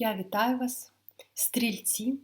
Я вітаю вас, стрільці.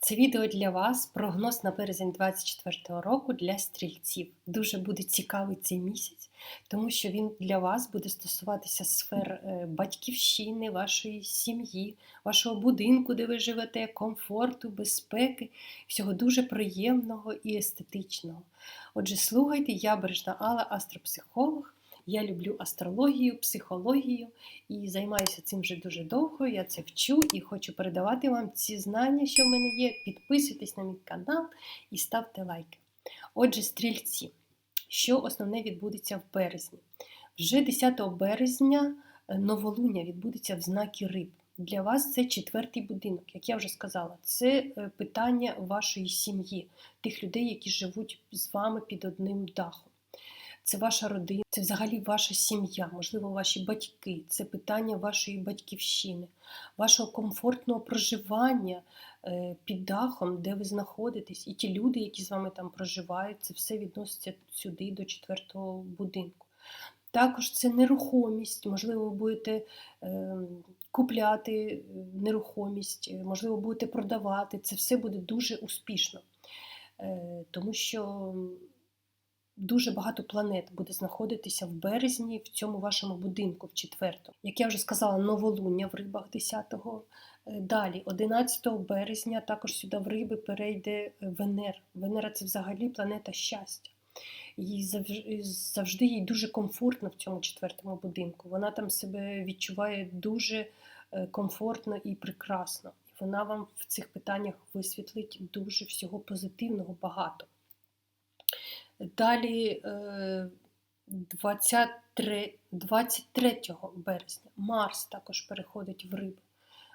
Це відео для вас, прогноз на березень 2024 року для стрільців. Дуже буде цікавий цей місяць, тому що він для вас буде стосуватися сфер е, батьківщини, вашої сім'ї, вашого будинку, де ви живете, комфорту, безпеки, всього дуже приємного і естетичного. Отже, слухайте, я Бережна Алла, астропсихолог. Я люблю астрологію, психологію і займаюся цим вже дуже довго. Я це вчу і хочу передавати вам ці знання, що в мене є. Підписуйтесь на мій канал і ставте лайки. Отже, стрільці, що основне відбудеться в березні? Вже 10 березня е, новолуння відбудеться в знакі риб. Для вас це четвертий будинок, як я вже сказала, це е, питання вашої сім'ї, тих людей, які живуть з вами під одним дахом це ваша родина, це взагалі ваша сім'я, можливо, ваші батьки, це питання вашої батьківщини, вашого комфортного проживання е, під дахом, де ви знаходитесь, і ті люди, які з вами там проживають, це все відноситься сюди, до четвертого будинку. Також це нерухомість, можливо, ви будете е, купляти е, нерухомість, можливо, будете продавати. Це все буде дуже успішно, тому що Дуже багато планет буде знаходитися в березні в цьому вашому будинку, в четвертому. Як я вже сказала, новолуння в рибах 10-го. Е, далі, 11 березня, також сюди в риби перейде Венера. Венера це взагалі планета щастя. І завжди їй дуже комфортно в цьому четвертому будинку. Вона там себе відчуває дуже е, комфортно і прекрасно. І вона вам в цих питаннях висвітлить дуже всього позитивного багато. Далі 23 е, 23 березня Марс також переходить в риби.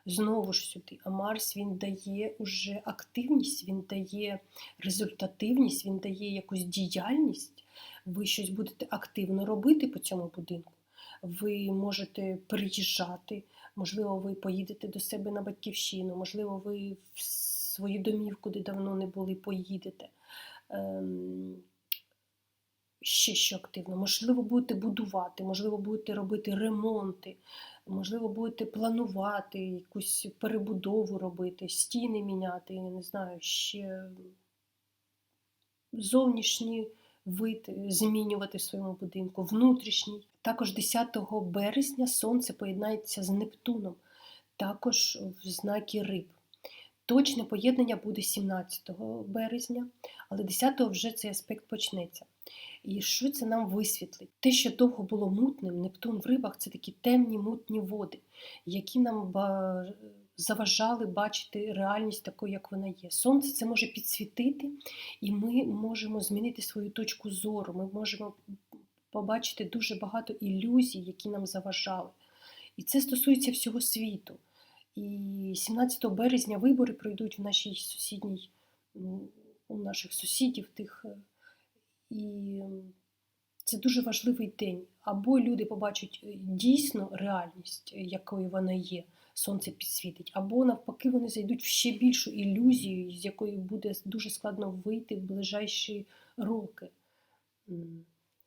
Знову ж сюди. А Марс він дає уже активність, він дає результативність, він дає якусь діяльність. Ви щось будете активно робити по цьому будинку. Ви можете приїжджати, можливо, ви поїдете до себе на батьківщину, можливо, ви в свою домівку, де давно не були, поїдете. Ще що активно. Можливо, будете будувати, можливо, будете робити ремонти, можливо, будете планувати якусь перебудову робити, стіни міняти, я не знаю, ще зовнішні вид змінювати в своєму будинку, внутрішній. Також 10 березня сонце поєднається з Нептуном, також в знакі риб. Точне поєднання буде 17 березня, але 10 вже цей аспект почнеться. І що це нам висвітлить? Те, що довго було мутним, Нептун в рибах це такі темні мутні води, які нам заважали бачити реальність такою, як вона є. Сонце це може підсвітити, і ми можемо змінити свою точку зору. Ми можемо побачити дуже багато ілюзій, які нам заважали. І це стосується всього світу. І 17 березня вибори пройдуть в нашій сусідній, у наших сусідів тих. І це дуже важливий день. Або люди побачать е, дійсно реальність, е, якою вона є, сонце підсвітить, або навпаки, вони зайдуть в ще більшу ілюзію, з якої буде дуже складно вийти в ближайші роки.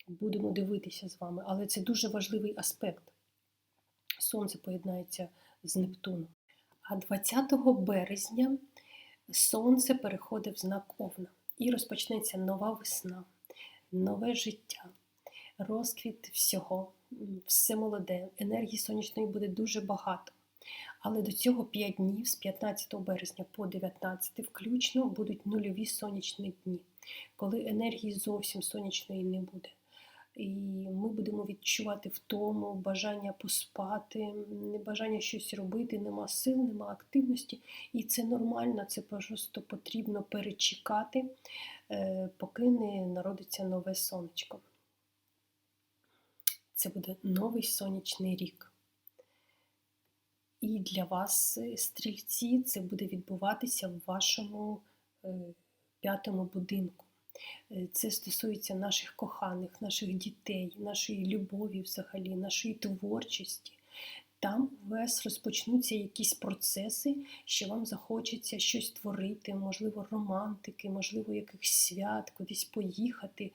Будемо дивитися з вами, але це дуже важливий аспект. Сонце поєднається з Нептуном. А 20 березня сонце переходить в знак Овна і розпочнеться нова весна нове життя, розквіт всього, все молоде, енергії сонячної буде дуже багато. Але до цього 5 днів з 15 березня по 19 включно будуть нульові сонячні дні, коли енергії зовсім сонячної не буде. І ми будемо відчувати втому, бажання поспати, бажання щось робити, нема сил, нема активності. І це нормально, це просто потрібно перечекати, е, поки не народиться нове сонечко. Це буде новий сонячний рік. І для вас, е, стрільці, це буде відбуватися в вашому е, п'ятому будинку. Е, це стосується наших коханих, наших дітей, нашої любові, взагалі, нашої творчості. Там у вас розпочнуться якісь процеси, що вам захочеться щось творити, можливо, романтики, можливо, якихось свят, кудись поїхати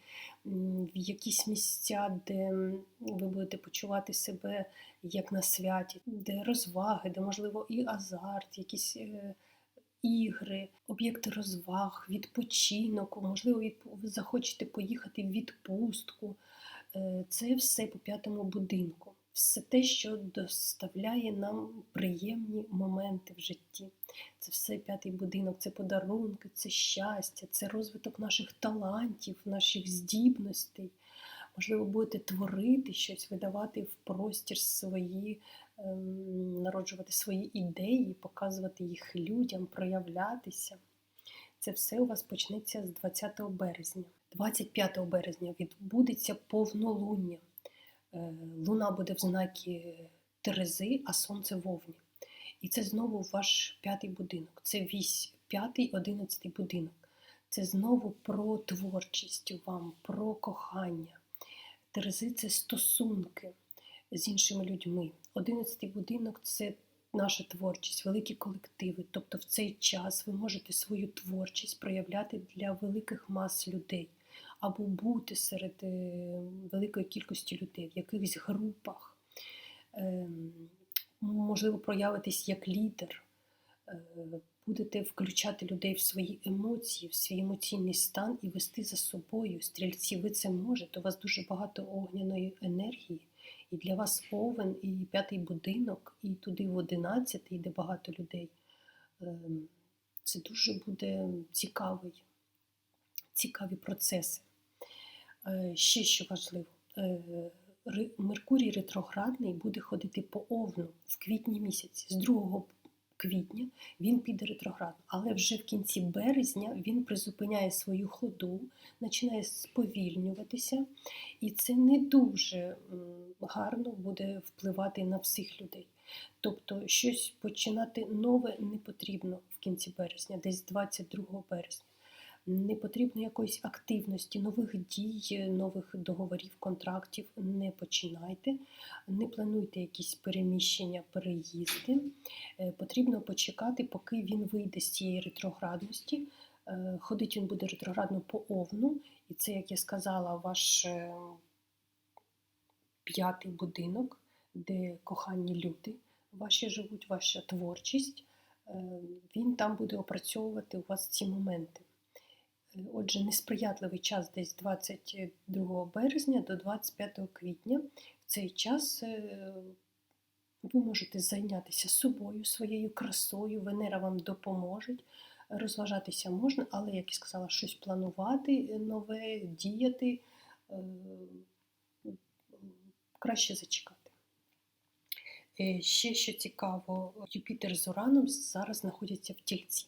в якісь місця, де ви будете почувати себе як на святі, де розваги, де можливо і азарт, якісь. е, Ігри, об'єкти розваг, відпочинок, можливо, захочете поїхати в відпустку. Е, Це все по п'ятому будинку. Все те, що доставляє нам приємні моменти в житті. Це все п'ятий будинок, це подарунки, це щастя, це розвиток наших талантів, наших здібностей. Можливо, будете творити щось, видавати в простір свої, народжувати свої ідеї, показувати їх людям, проявлятися. Це все у вас почнеться з 20 березня. 25 березня відбудеться повнолуння. Е, Луна буде в знакі Терези, а сонце в Овні. І це знову ваш п'ятий будинок. Це вісь, п'ятий, одинадцятий будинок. Це знову про творчість вам, про кохання. Терези це стосунки з іншими людьми. Одинадцятий будинок це наша творчість, великі колективи. Тобто в цей час ви можете свою творчість проявляти для великих мас людей або бути серед е, великої кількості людей в якихось групах. Ем, Можливо, проявитись як лідер, Е, будете включати людей в свої емоції, в свій емоційний стан і вести за собою. Стрільці, ви це можете. У вас дуже багато огняної енергії. І для вас овен, і п'ятий будинок, і туди в одинадцятий, де багато людей. Ем, Це дуже буде цікавий, цікаві процеси. Е, Ще що важливо, е, Меркурій ретроградний буде ходити по овну в квітні місяці. З 2 квітня він піде ретроградно, але вже в кінці березня він призупиняє свою ходу, починає сповільнюватися, і це не дуже гарно буде впливати на всіх людей. Тобто щось починати нове не потрібно в кінці березня, десь 22 березня. Не потрібно якоїсь активності, нових дій, нових договорів, контрактів. Не починайте, не плануйте якісь переміщення, переїзди. Е, Потрібно почекати, поки він вийде з цієї ретроградності. Е, Ходить він буде ретроградно по овну, і це, як я сказала, ваш е, п'ятий будинок, де кохані люди ваші живуть, ваша творчість. Він там буде опрацьовувати у вас ці моменти. Отже, несприятливий час десь 22 березня до 25 квітня. В цей час е, ви можете зайнятися собою, своєю красою, Венера вам допоможе. Розважатися можна, але, як я сказала, щось планувати нове, діяти е, краще зачекати. Е, Ще що цікаво, Юпітер з Ураном зараз знаходяться в тільці.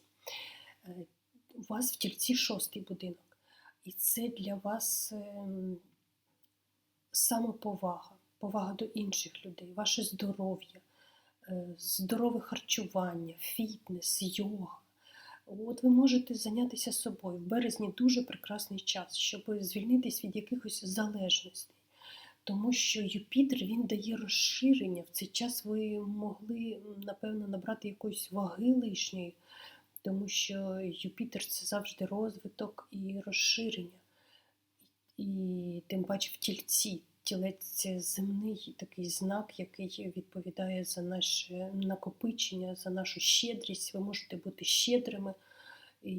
У вас в тільці шостий будинок, і це для вас ем, самоповага, повага до інших людей, ваше здоров'я, е, здорове харчування, фітнес, йога. От ви можете зайнятися собою. В березні дуже прекрасний час, щоб звільнитись від якихось залежностей. Тому що Юпітер він дає розширення. В цей час ви могли, напевно, набрати якоїсь ваги лишньої, тому що Юпітер це завжди розвиток і розширення. І тим паче в тільці. Тілець це земний такий знак, який відповідає за наше накопичення, за нашу щедрість. Ви можете бути щедрими і,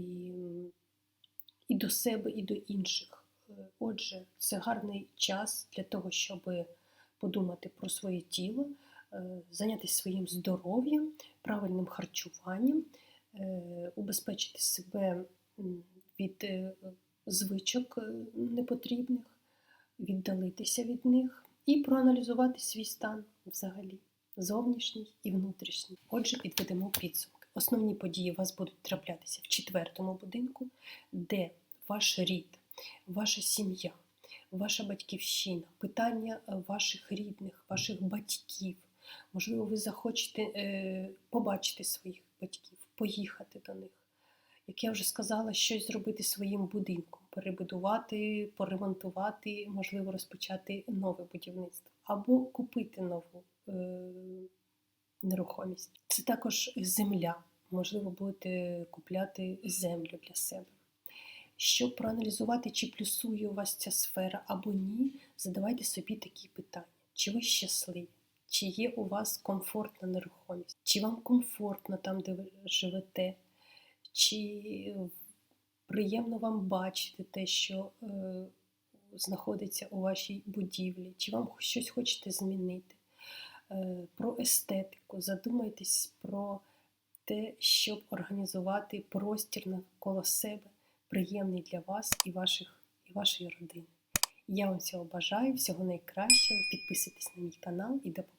і до себе, і до інших. Отже, це гарний час для того, щоб подумати про своє тіло, е, зайнятися своїм здоров'ям, правильним харчуванням, убезпечити себе від е, звичок е, непотрібних, віддалитися від них і проаналізувати свій стан взагалі, зовнішній і внутрішній. Отже, підведемо підсумки. Основні події у вас будуть траплятися в четвертому будинку, де ваш рід, ваша сім'я, ваша батьківщина, питання е, ваших рідних, ваших батьків. Можливо, ви захочете е, побачити своїх батьків, поїхати до них. Як я вже сказала, щось зробити своїм будинком, перебудувати, поремонтувати, можливо, розпочати нове будівництво або купити нову, е, нерухомість. Це також земля. Можливо, будете купляти землю для себе. Щоб проаналізувати, чи плюсує у вас ця сфера або ні, задавайте собі такі питання: чи ви щасливі? Чи є у вас комфортна нерухомість? Чи вам комфортно там, де ви живете? Чи приємно вам бачити те, що е, знаходиться у вашій будівлі? Чи вам щось хочете змінити? Е, про естетику, задумайтесь про те, щоб організувати простір навколо себе, приємний для вас і, ваших, і вашої родини. Я вам всього бажаю, всього найкращого. Підписуйтесь на мій канал і до побачення.